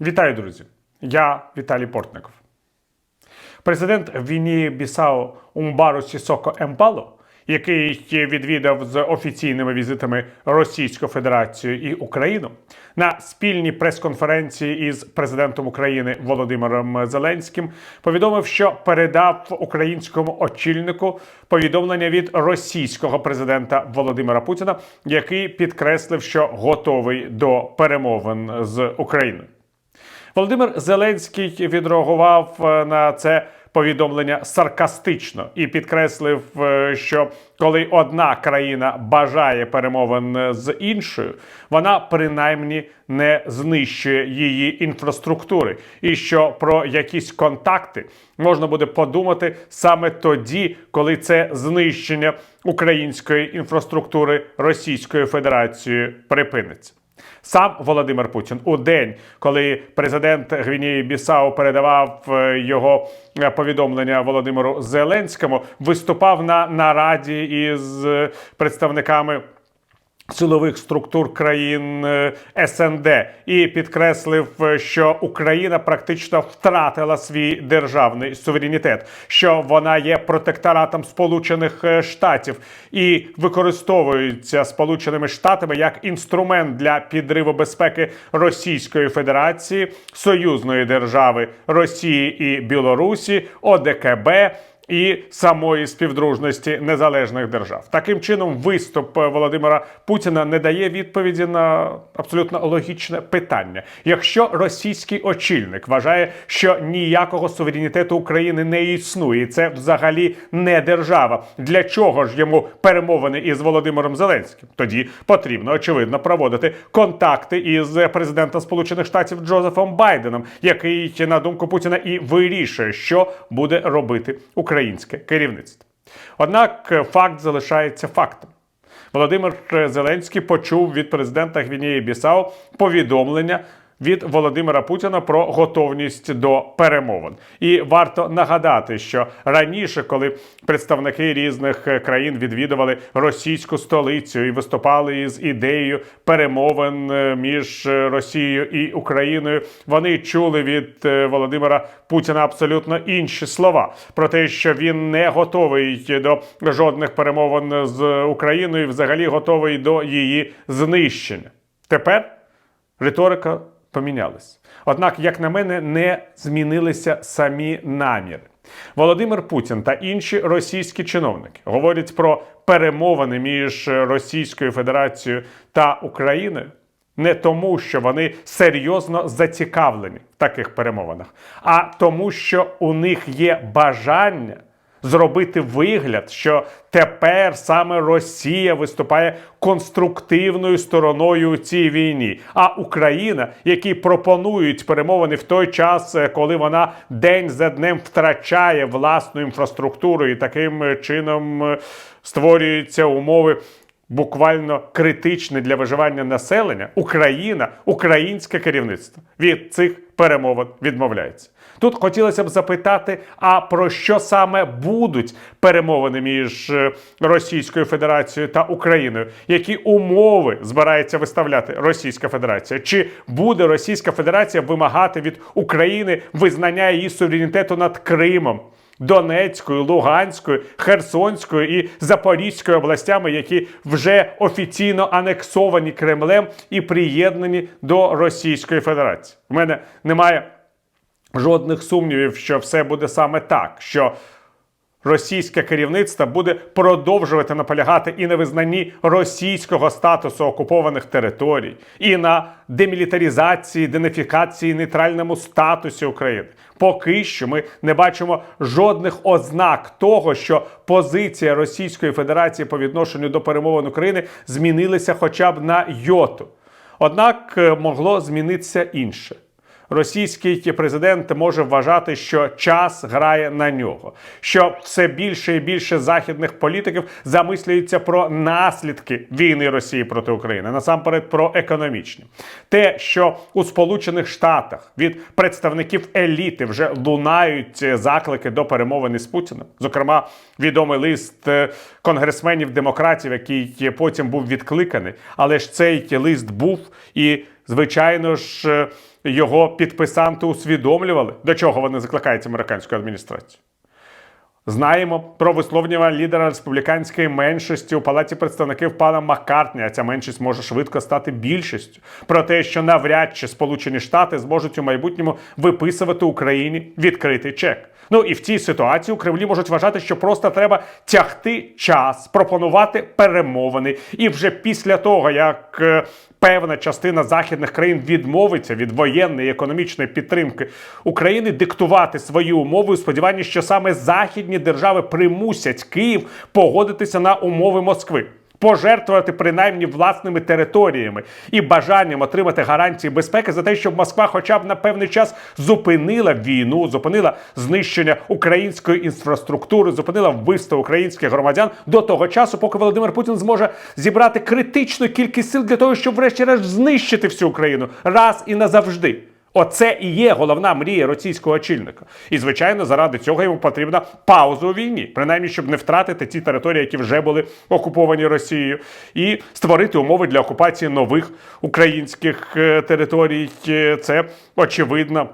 Вітаю, друзі! Я Віталій Портников. Президент Вінії Бісао Умбару Сісоко Емпало, який відвідав з офіційними візитами Російську Федерацію і Україну, на спільній прес-конференції із президентом України Володимиром Зеленським повідомив, що передав українському очільнику повідомлення від російського президента Володимира Путіна, який підкреслив, що готовий до перемовин з Україною. Володимир Зеленський відреагував е, на це повідомлення саркастично і підкреслив, е, що коли одна країна бажає перемовин з іншою, вона принаймні не знищує її інфраструктури, і що про якісь контакти можна буде подумати саме тоді, коли це знищення української інфраструктури Російською Федерацією припиниться. Сам Володимир Путін у день, коли президент Гвінії Бісау передавав е, його е, повідомлення Володимиру Зеленському, виступав на нараді із е, представниками. Силових структур країн е, СНД. І підкреслив, е, що Україна практично втратила свій державний суверенітет, що вона є протекторатом Сполучених е, Штатів і використовується Сполученими Штатами як інструмент для підриву безпеки Російської Федерації, союзної держави Росії і Білорусі, ОДКБ і самої співдружності незалежних держав. Таким чином, виступ Володимира Путіна не дає відповіді на абсолютно логічне питання. Якщо російський очільник вважає, що ніякого суверенітету України не існує, це взагалі не держава. Для чого ж йому перемовини із Володимиром Зеленським? Тоді потрібно очевидно проводити контакти із президентом Сполучених Штатів Джозефом Байденом, який на думку Путіна і вирішує, що буде робити Україна українське керівництво. Однак е, факт залишається фактом. Володимир Зеленський почув від президента Гвінеї Бісау повідомлення. Від Володимира Путіна про готовність до перемовин, і варто нагадати, що раніше, коли представники різних е, країн відвідували російську столицю і виступали із ідеєю перемовин е, між Росією і Україною, вони чули від Володимира Путіна абсолютно інші слова про те, що він не готовий до жодних перемовин з Україною, і взагалі готовий до її знищення. Тепер риторика помінялась. Однак, як на мене, не змінилися самі наміри. Володимир Путін та інші російські чиновники говорять про перемовини між Російською Федерацією та Україною не тому, що вони серйозно зацікавлені в таких перемовинах, а тому, що у них є бажання зробити вигляд, що тепер саме Росія виступає конструктивною стороною у цій війні. А Україна, які пропонують перемовини в той час, е, коли вона день за днем втрачає власну інфраструктуру і таким чином е, створюються умови. Буквально критичне для виживання населення Україна, українське керівництво від цих перемовин відмовляється. Тут хотілося б запитати: а про що саме будуть перемовини між е, Російською Федерацією та Україною? Які умови збирається виставляти Російська Федерація? Чи буде Російська Федерація вимагати від України визнання її суверенітету над Кримом? Донецькою, Луганською, Херсонською і Запорізькою областями, які вже офіційно анексовані Кремлем і приєднані до Російської Федерації. У мене немає жодних сумнівів, що все буде саме так. що Російське керівництво буде продовжувати наполягати і на визнанні російського статусу окупованих територій, і на демілітаризації, денефікації, нейтральному статусі України. Поки що ми не бачимо жодних ознак того, що позиція Російської Федерації по відношенню до перемовин України змінилася хоча б на йоту. Однак е, могло змінитися інше російський президент може вважати, що час грає на нього, що все більше і більше західних політиків замислюються про наслідки війни Росії проти України, насамперед про економічні, те, що у Сполучених Штатах від представників еліти вже лунають заклики до перемовини з Путіним, зокрема, відомий лист е, конгресменів демократів, який потім був відкликаний, але ж цей лист був і. Звичайно ж, його підписанти усвідомлювали, до чого вони закликають американську адміністрацію. Знаємо про висловлювання лідера республіканської меншості у палаті представників пана Маккартні, а ця меншість може швидко стати більшістю. Про те, що навряд чи Сполучені Штати зможуть у майбутньому виписувати Україні відкритий чек. Ну і в цій ситуації у Кремлі можуть вважати, що просто треба тягти час, пропонувати перемовини, і вже після того, як е, певна частина західних країн відмовиться від воєнної економічної підтримки України, диктувати свої умови у сподіванні, що саме західні держави примусять Київ погодитися на умови Москви. Пожертвувати принаймні власними територіями і бажанням отримати гарантії безпеки за те, щоб Москва, хоча б на певний час зупинила війну, зупинила знищення української інфраструктури, зупинила вбивство українських громадян до того часу, поки Володимир Путін зможе зібрати критичну кількість сил для того, щоб врешті-решт знищити всю Україну раз і назавжди. Оце і є головна мрія російського очільника. І, звичайно, заради цього йому потрібна пауза у війні, принаймні, щоб не втратити ті території, які вже були окуповані Росією, і створити умови для окупації нових українських е, територій. Е, Це очевидно.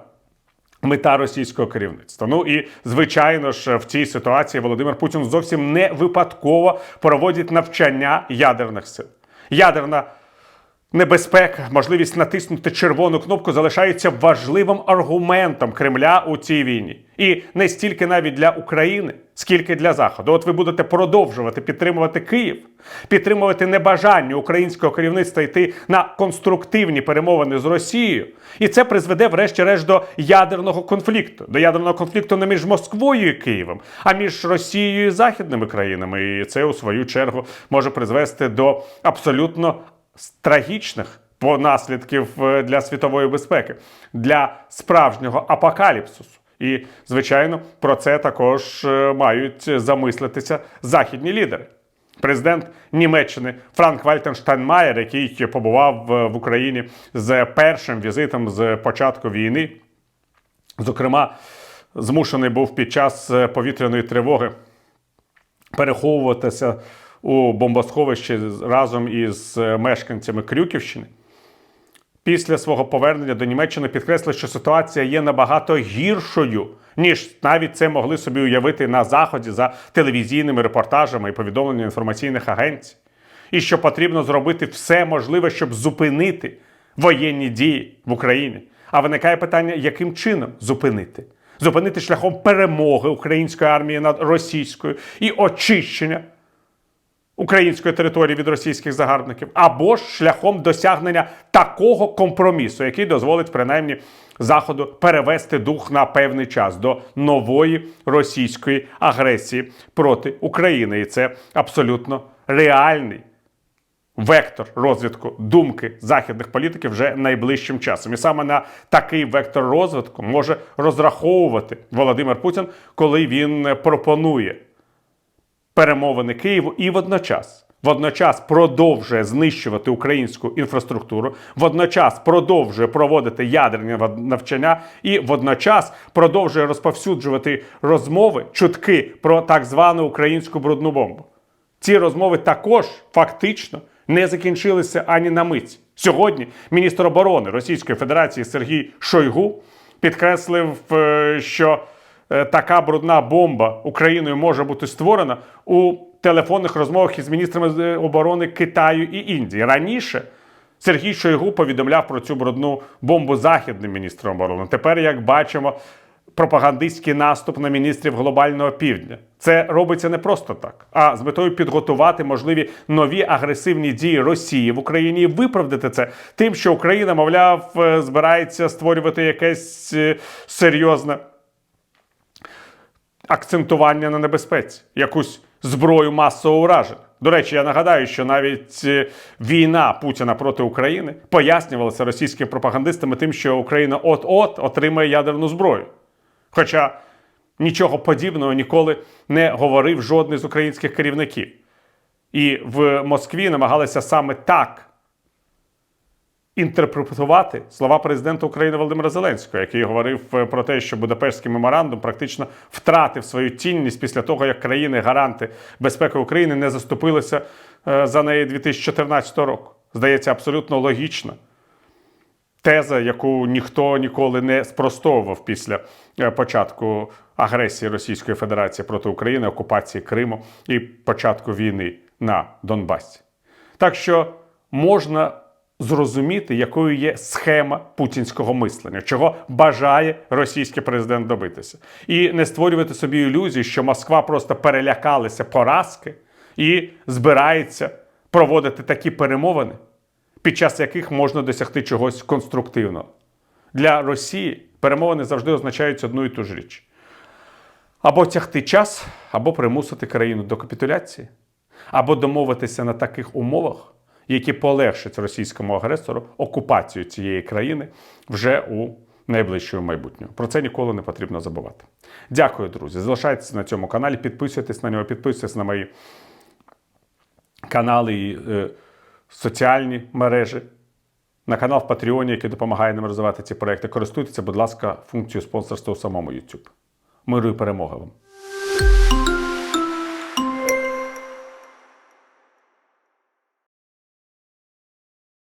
Мета російського керівництва. Ну і звичайно ж, в цій ситуації Володимир Путін зовсім не випадково проводить навчання ядерних сил. Ядерна небезпека, можливість натиснути червону кнопку залишається важливим аргументом Кремля у цій війні. І не стільки навіть для України, скільки для Заходу. От ви будете продовжувати підтримувати Київ, підтримувати небажання українського керівництва йти на конструктивні перемовини з Росією. І це призведе, врешті-решт, до ядерного конфлікту, до ядерного конфлікту не між Москвою і Києвом, а між Росією і західними країнами. І це у свою чергу може призвести до абсолютно трагічних наслідків е, для світової безпеки, для справжнього апокаліпсису. І, звичайно, про це також е, мають замислитися західні лідери. Президент Німеччини Франк Вальтер Штайнмаєр, який побував е, в Україні з першим візитом з початку війни, зокрема, змушений був під час повітряної тривоги переховуватися у бомбосховищі разом із е, мешканцями Крюківщини. Після свого повернення до Німеччини підкреслив, що ситуація є набагато гіршою, ніж навіть це могли собі уявити на Заході за телевізійними репортажами і повідомленнями інформаційних агенцій. І що потрібно зробити все можливе, щоб зупинити воєнні дії в Україні. А виникає питання, яким чином зупинити? Зупинити шляхом перемоги української армії над російською і очищення української території від російських загарбників, або ж шляхом досягнення такого компромісу, який дозволить принаймні Заходу перевести дух на певний час до нової російської агресії проти України. І це абсолютно реальний. Вектор розвитку думки західних політиків вже найближчим часом, і саме на такий вектор розвитку може розраховувати Володимир Путін, коли він пропонує перемовини Києву і водночас. Водночас продовжує знищувати українську інфраструктуру, водночас продовжує проводити ядерні навчання і водночас продовжує розповсюджувати розмови, чутки про так звану українську брудну бомбу. Ці розмови також фактично не закінчилися ані на мить. Сьогодні міністр оборони Російської Федерації Сергій Шойгу підкреслив, е, що така брудна бомба Україною може бути створена у телефонних розмовах із міністрами оборони Китаю і Індії. Раніше Сергій Шойгу повідомляв про цю брудну бомбу західним міністром оборони. Тепер, як бачимо, пропагандистський наступ на міністрів глобального півдня. Це робиться не просто так, а з метою підготувати можливі нові агресивні дії Росії в Україні і виправдати це тим, що Україна, мовляв, е, збирається створювати якесь е, серйозне акцентування на небезпеці, якусь зброю масового ураження. До речі, я нагадаю, що навіть е, війна Путіна проти України пояснювалася російськими пропагандистами тим, що Україна от-от отримає ядерну зброю. Хоча нічого подібного ніколи не говорив жодний з українських керівників. І в Москві намагалися саме так інтерпретувати слова президента України Володимира Зеленського, який говорив е, про те, що Будапештський меморандум практично втратив свою цінність після того, як країни-гаранти безпеки України не заступилися е, за неї 2014 року. Здається, абсолютно логічно. теза, яку ніхто ніколи не спростовував після е, початку агресії Російської Федерації проти України, окупації Криму і початку війни на Донбасі. Так що можна зрозуміти, якою є схема путінського мислення, чого бажає російський президент добитися, і не створювати собі ілюзії, що Москва просто перелякалася поразки і збирається проводити такі перемовини, під час яких можна досягти чогось конструктивного. Для Росії перемовини завжди означають одну і ту ж річ: або тягти час, або примусити країну до капітуляції, або домовитися на таких умовах, які полегшать російському агресору окупацію цієї країни вже у найближчому майбутньому. Про це ніколи не потрібно забувати. Дякую, друзі. Залишайтеся на цьому каналі, підписуйтесь на нього, підписуйтесь на мої канали і е, соціальні мережі, на канал в Патреоні, який допомагає нам розвивати ці проекти. Користуйтеся, будь ласка, функцією спонсорства у самому YouTube. Миру і перемоги вам!